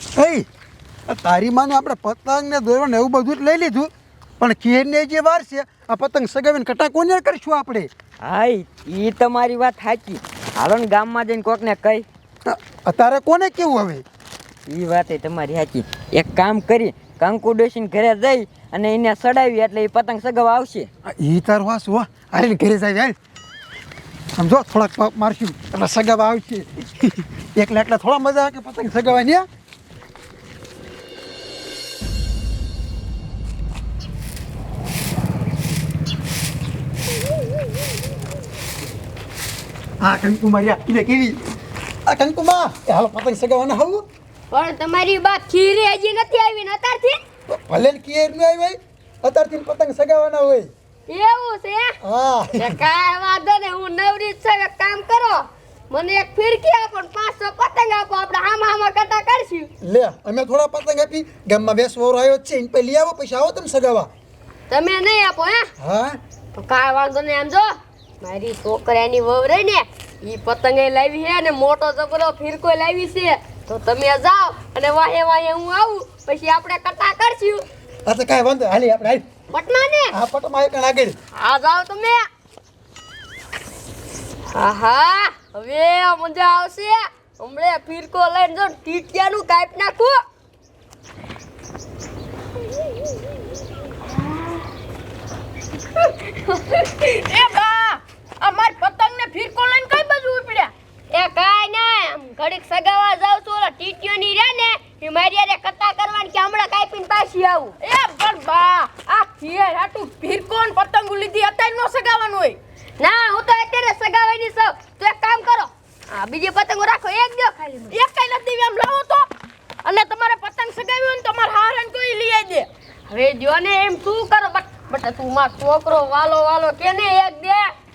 એ તારી માને આપણે પતંગ ને દોરવા ને એવું બધું જ લઈ લીધું. પણ ખીરને જે વાર છે આ પતંગ સગાવીને કટા કોને કરશું આપણે? હાય એ તમારી વાત સાચી. હાલો ને ગામમાં જઈને કોકને કહી. અત્યારે કોને કેવું હવે? એ વાત તમારી સાચી. એક કામ કરી કંકુ ડોસીને ઘરે જઈ અને એને સડાવી એટલે એ પતંગ સગાવા આવશે. એ તાર વાસ હો. હાલીને ઘરે જાય હાલ. સમજો થોડાક પગ મારશું. એટલે સગાવા આવશે. એકલા એકલા થોડા મજા આવે કે પતંગ સગાવાની આ કંકુમારિયા એને કેવી આ કંકુમા એ હાલો પતંગ સગાવાના હોવું પણ તમારી બા ખીરી હજી નથી આવી ને અત્યારથી? ભલે કિયરનું આવી હોય અત્યારથી પતંગ સગાવાના હોય. એવું છે? હા. કાંઈ વાંધો ને હું નવરી છે કામ કરો. મને એક ફિરકી આપો ને પાંચસો પતંગ આપો આપણે આમાં આમાં કટા કરશું. લે અમે થોડા પતંગ આપી ગામમાં બેસવો આવ્યો છે એને પછી લઈ આવો પછી આવો તમે સગાવા. તમે નહીં આપો હે? હા. તો કાંઈ વાંધો નહીં આમ જો. મારી છોકરાની વહુ રહી ને એ પતંગે લાવી છે અને મોટો છોકરો ફિરકો લાવી છે. તો તમે જાઓ અને વાહે વાહે હું આવું પછી આપણે કટા કરશું. તો કાંઈ વાંધો હાલી આપણે હાલ. પટના ને આ પટમાં એક આગળ. આ જાઓ તમે. આહા હવે મજા આવશે. હમણે ફિરકો લઈને જો ટીટિયાનું કાપ નાખું. એ બા અમાર પતંગને ફિરકો લઈને કઈ બાજુ ઉપડ્યા? એ કાંઈ ના ઘડીક સગાવા જાઉં છું ઓલા ટીટીઓની રે ને એ મારી હારે કથા કરવાની કે હમણાં કાપીને પાછી આવું. એ પણ બા આ ખીર હાટુ ફિરકો ને પતંગો લીધી અત્યારે નો સગાવાનું હોય. ના હું તો અત્યારે સગાવાની છું. તો એક કામ કરો આ બીજી પતંગો રાખો એક દો ખાલી એક કઈ નથી એમ લાવો તો. અને તમારે પતંગ સગાવી હોય ને તમારે હારણ કોઈ લઈ દે. હવે જો ને એમ શું કરો? બટ બટ તું માર છોકરો વાલો વાલો કે ને એક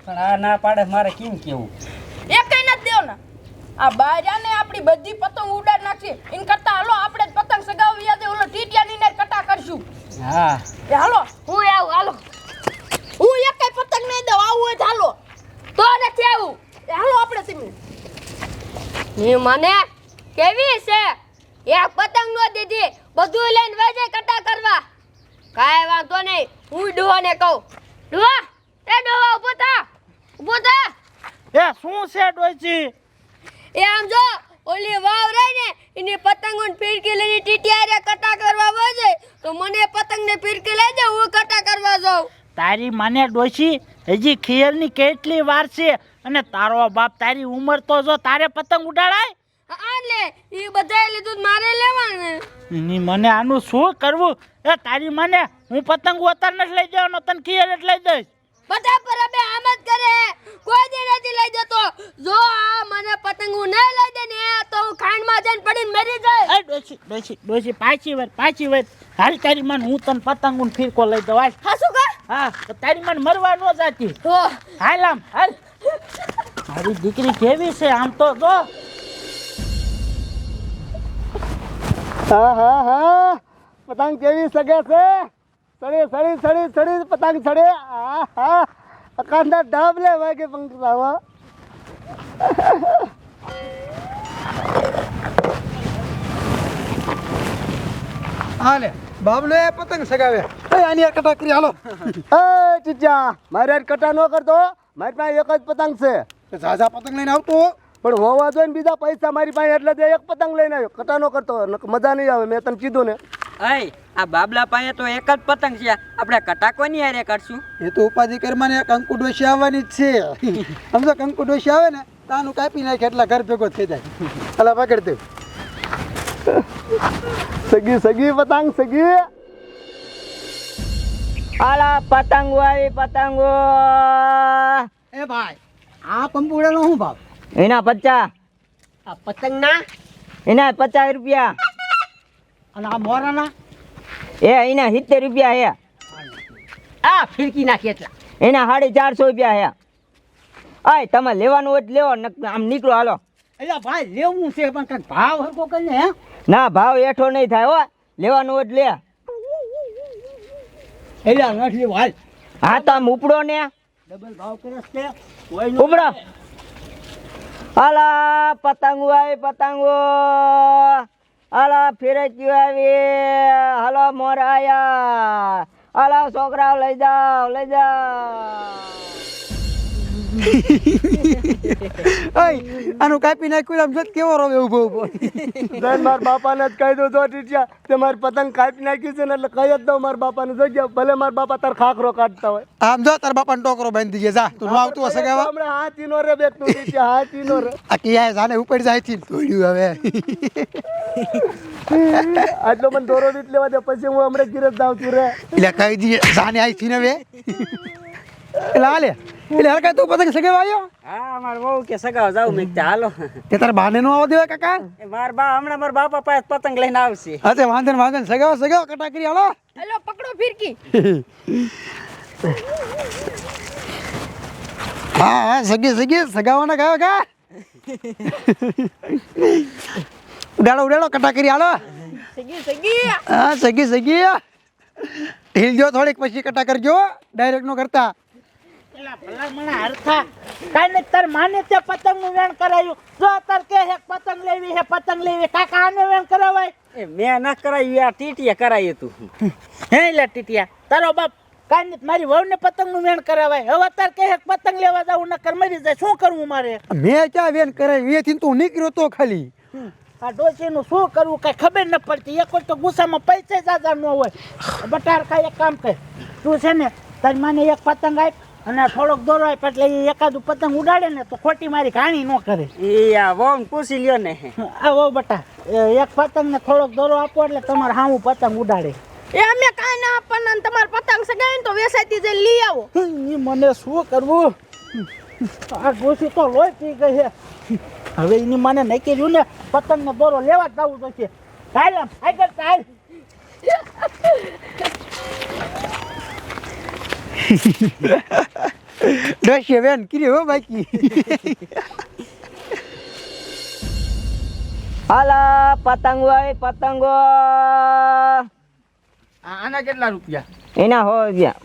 પણ આ ના પાડે મારે કેમ કેવું? એ કઈ નથી દેવ ને આ બાજા ને આપણી બધી પતંગ ઉડાડ નાખશે. ઇન કરતા હાલો આપણે પતંગ સગાવી આજે. ઓલો ટીટિયાની ને કટા કરશું. હા. એ હાલો. હું આવું હાલો. હું એક કઈ પતંગ નહીં દઉં આવું હોય હાલો. તો નથી આવું. એ હાલો આપણે તમને એ મને કેવી છે? એક પતંગ નો દીધી. બધું લઈને વેજે કટા કરવા. કાંઈ વાંધો નહીં. હું ડોવાને કહું. ડોવા એ ડોવા ઊભો થા. થા. એ શું છે ડોચી એ આમ જો ઓલી વાવ રહી ને એની પતંગો પીડકી લઈને ટીટીયારે કટા કરવા વજે તો મને પતંગ ને પીડકી લઈ દે હું કટા કરવા જાઉં. તારી મને ડોશી હજી ખીયરની કેટલી વાર છે અને તારો બાપ તારી ઉંમર તો જો તારે પતંગ ઉડાડાય? આલે લે એ બધાએ લીધું મારે લેવાનું. ની મને આનું શું કરવું? એ તારી મને હું પતંગ ઉતાર નથી લઈ જવાનો તને ખીયર જ લઈ દઈશ. બધા પર અમે આમ જ કરે. કોઈ દી નથી લઈ જતો. જો આ મને પતંગ હું નહીં લઈ દે ને તો હું ખાંડમાં જઈને પડીને મરી જાય એ ડોશી ડોશી ડોશી પાછી વાર પાછી વાર. હાલ તારી મને હું તને પતંગ હું ફિરકો લઈ દઉં હાલ. હા શું કા હા તો તારી મને મરવા ન જાતી. હો. હાલ આમ હાલ. મારી દીકરી કેવી છે આમ તો જો. હા હા હા. પતંગ કેવી સગે છે? સડી સડી સડી સડી પતંગ સડે. હા હા અકાંડા ડાબ લે વાગે પંખાવા હાલે બાબલો એ પતંગ સગાવે. એ આની યાર કટા કરી હાલો. એ ચીચા મારે કટા ન કરતો મારી પાસે એક જ પતંગ છે. ઝાઝા પતંગ લઈને આવતો પણ હોવા જોઈએ ને બીજા પૈસા મારી પાસે એટલે જ એક પતંગ લઈને આવ્યો. કટાનો કરતો મજા નહીં આવે મેં તને કીધું ને. અય આ બાબલા પાસે તો એક જ પતંગ છે. આપણે કટા કોની હારે કરશું? એ તો ઉપાધિ કરમાને કંકુ ડોશી આવવાની જ છે. સમજો કંકુ ડોશી આવે ને તાનું કાપી નાખે એટલે ઘર ભેગો થઈ જાય. અલા પકડ દે સગી સગી પતંગ સગી. આલા પતંગ વાળી પતંગો. એ ભાઈ આ પંપુડાનો શું ભાવ? એના પચાસ. આ પતંગના? એના પચાસ રૂપિયા. અને આ મોરાના? એ એના સિત્તેર રૂપિયા હે. આ ફિરકી નાખી એટલા. એના સાડી ચારસો રૂપિયા હે. અય તમે લેવાનું હોય તો લેવો આમ નીકળો હાલો. એટલે ભાઈ લેવું છે પણ કંઈક ભાવ હરકો કરીને હે? ના ભાવ એઠો નહીં થાય હો. લેવાનું હોય તો લે. એટલે નથી હાલ. હા તો આમ ઉપડો ને. ડબલ ભાવ કરે છે ઉપડો. હાલા પતંગો આવી પતંગો હાલો ફિરકીઓ આવી હાલો, મોર આયા. હાલો છોકરાઓ, લઈ જાઓ લઈ જાઓ. આનું કાપી નાખ્યું આમ જોત કેવો રવે ઊભો ઊભો જઈને મારા બાપાને જ કહી દો તો ટીચિયા તે મારી પતંગ કાપી નાખ્યું છે ને એટલે કહી જ દઉં મારા બાપાને. જગ્યા ભલે મારા બાપા તાર ખાખરો કાઢતા હોય. આમ જો તાર બાપાને ટોકરો બાંધી દઈએ જા તું આવતું હશે કેવા હમણાં હાથી નો રે બેઠું ટીચિયા હાથી નો રે. આ કિયા જાને ઉપર જાય થી તોડ્યું હવે. આટલો મને દોરો દીત લેવા દે પછી હું હમણાં ગીરજ દાવતું રે. એટલે કહી દઈએ જાને આઈ થી ને હવે. એટલે હાલે. એટલે હર કાંઈ તું પછી સગાવા આવ્યો હા માર બહુ કે સગાવ જાવ મેં કીધું હાલો. તે તાર બાને નો આવવા દેવા કાકા? એ માર બા હમણાં માર બાપા પાસે પતંગ લઈને આવશે. અરે તે વાંધો ને વાંધો ને. સગાવો સગાવો કટા કરી હાલો. હેલો પકડો ફિરકી. હા હા સગી સગી સગાવાના ગાયો કા? ઉડાડો ઉડાડો કટા કરી હાલો. સગી સગી. હા સગી સગી. હિલજો થોડીક પછી કટા કરજો. ડાયરેક્ટ નો કરતા. પેલા ભલામણા હરખા. કાંઈ નહીં તાર માને તે પતંગનું વેણ કરાયું. જો તાર કે હે પતંગ લેવી હે પતંગ લેવી. કાકા આને વેણ કરાવાય? એ મેં ના કરાયું આ ટીટીએ કરાયું તું. હે લે ટીટિયા તારો બાપ. કાંઈ નહીં મારી વહુને પતંગનું વેણ કરાવાય. હવે તાર કે હે પતંગ લેવા જાવું નકર મરી જાય. શું કરવું મારે? મેં ક્યાં વેન કરાયું એથી તું નીકળ્યો તો ખાલી. આ ડોશીનું શું કરવું? કાંઈ ખબર ન પડતી. એક તો ગુસ્સામાં પૈસા જાજા ન હોય. બટાર કાંઈ એક કામ કર. તું છે ને તારી માને એક પતંગ આપ અને થોડોક દોરવાય એટલે એ એકાદું પતંગ ઉડાડે ને તો ખોટી મારી ઘાણી ન કરે. એ આ વહુ પૂછી લ્યો ને આ આવો બટા એ એક પતંગ ને થોડોક દોરો આપો એટલે તમારે હાવું પતંગ ઉડાડે. એ અમે કાંઈ ના આપવાના તમારે પતંગ સગાવીને તો વેસાયતી જઈને લઈ આવો. એ મને શું કરવું? આ ડોશી તો લોહી પી ગઈ છે. હવે એની મને નક્કી રહ્યું ને પતંગ ને દોરો લેવા જ જવું તો છે ચાલ આમ, આગળ ચાલ. ડોશીએ બેન કીરી હો બાકી. હાલો પતંગો પતંગો. આના કેટલા રૂપિયા? એના હો ગયા.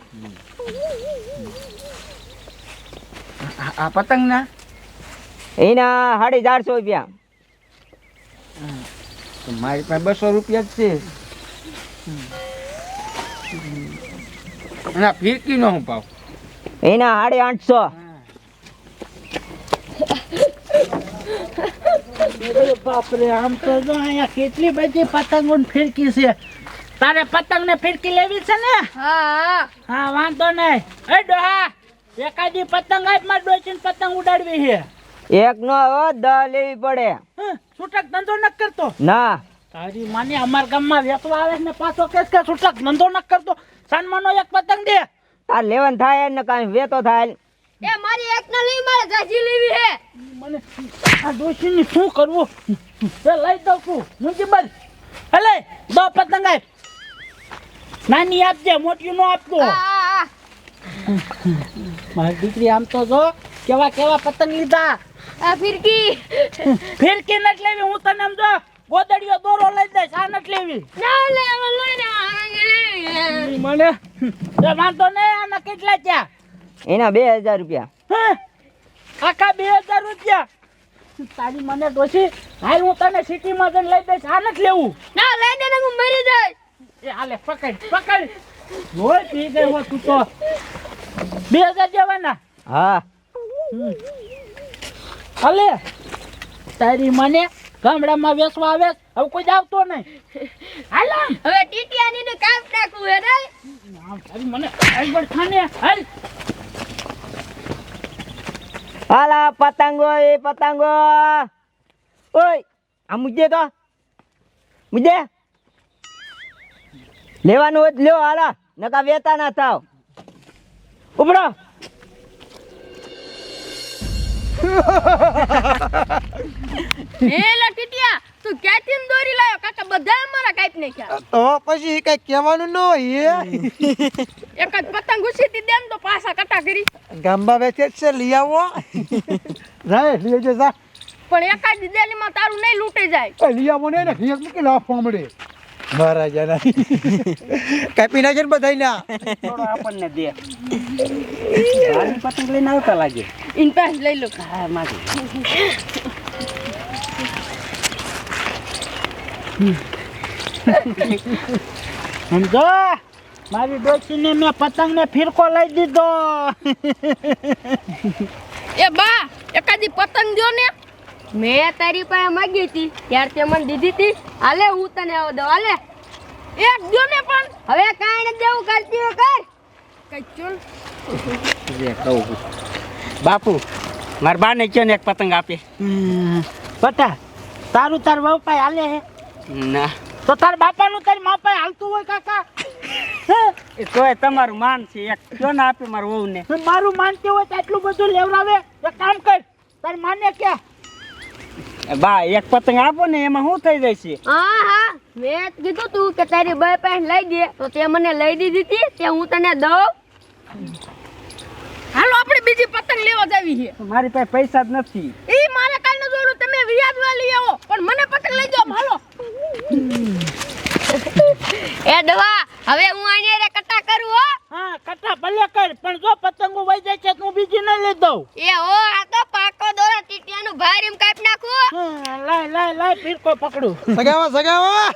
આ- પતંગના? એના સાડી ચારસો રૂપિયા. મારી પાસે બસો રૂપિયા જ છે. અને ફીરકી નો હું પાવ એના સાડી આઠસો. બાપરે આમ તો જો અહીંયા કેટલી બધી પતંગો ફીરકી છે. તારે પતંગ ને ફિરકી લેવી છે ને? હા. હા વાંધો નહીં. એ ડોહા એકાદી પતંગ આપમાં ડોચીન પતંગ ઉડાડવી છે. એક નો હો દહ લેવી પડે. છૂટક ધંધો ન કરતો. ના. તારી માની અમાર ગામમાં વેચવા આવે ને પાછો કેસ કે છૂટક ધંધો ન કરતો. સન્માનો એક પતંગ દે. આ લેવન થાય ને કાંઈ વેતો થાય એ મારી એક ના લઈ મારે જાજી લેવી હે મને આ ડોશીની શું કરવું? એ લઈ દઉં છું. મુંજી હલે દો પતંગ આપ નાની આપજે મોટી નો આપતો. હા હા મારી દીકરી આમ તો જો કેવા કેવા પતંગ લીધા. આ ફિરકી. ફિરકી નથી લેવી હું તને આમ જો ગોદડીઓ દોરો લઈ દઈશ આ નથી લેવી. ના લે લઈ લઈને મને? એ વાંધો નહીં આના કેટલા ત્યાં એના બે હજાર રૂપિયા. હે? આખા બે હજાર રૂપિયા? તારી મને ડોસી હાલ હું તને સિટીમાં જઈને લઈ દઈશ આ નથી લેવું. ના લઈ દે હું મરી જાય એ હાલે પકડ પકડ. હોય પી ગઈ હો તું તો બે હજાર દેવાના. હા. હાલે. તારી મને ગામડામાં વેસવા આવે હવે કોઈ આવતો નહીં. હાલ. હવે ટીટિયાની નું કામ નાખવું હે રે મને આગળ ખાને હાલ. હાલા પતંગો એ પતંગો. ઓય આ મુજે તો. મુજે. લેવાનું હોય લેવો લ્યો હાલા. નકા વેતા ના થાવ. ઉપડો. એલા ટીટિયા તું ક્યાંથી ને દોરી લાવ્યો કાકા બધા અમારા ને નાખ્યા તો પછી કઈ કહેવાનું ન હોય એક જ પતંગ ઘૂસીતી દેમ તો પાછા કટા કરી. ગામમાં વેચે જ છે લઈ આવો. જાય લઈ આવજો જા. પણ એકાદ દિદેલીમાં તારું નહીં લૂટે જાય. એ લઈ આવો ને હિયક મૂકી લાફવા મળે મહારાજાના કાપી નાખે ને બધાય ના આપણને દે. પતંગ લઈને આવતા લાગે. ઇન પાસ લઈ લો. હા માગે સમજો? મારી ડોશીને મેં પતંગને ફિરકો લઈ દીધો. એ બા એકાદી પતંગ જો ને. મેં તારી પાસે માંગી હતી ત્યારે તે મને દીધી હતી. હાલે હું તને આવો દઉં હાલે. એક જો ને પણ. હવે કાંઈ નથી દેવું કરતી હોય કર કઈ ચલ. બાપુ મારા બાને કયો ને એક પતંગ આપે. પટા તારું તાર વહુ પાસે હાલે હે. ના. તો તાર બાપાનું તારી મા પાસે હાલતું હોય કાકા? એ તોય તમારું માન છે એક કયો ને આપે મારું વહુ ને મારું માનતી હોય તો આટલું બધું લેવડાવે? એક કામ કર તાર માને કે બા એક પતંગ આપો ને એમાં શું થઈ જશે? હા હા. મેં જ કીધું તું કે તારી બે પાસે લઈ દે. તો તે મને લઈ દીધી હતી તે હું તને દઉં. હાલો આપણે બીજી પતંગ લેવા જાવી છે. મારી પાસે પૈસા જ નથી. એ મારે કાઈ ન જોડું તમે વ્યાજવા લઈ આવો. પણ મને પતંગ લઈ જાઓ હાલો. એ દવા હવે હું આને રે કટા કરું હો. હા કટા ભલે કર પણ જો પતંગો વઈ જાય છે તો હું બીજી ન લઈ દઉં. એ હો આ તો પાકો દોરા ભાર એમ કાપ નાખું. લાય લાય લાય પીરકો પકડું. સગાવા સગાવા.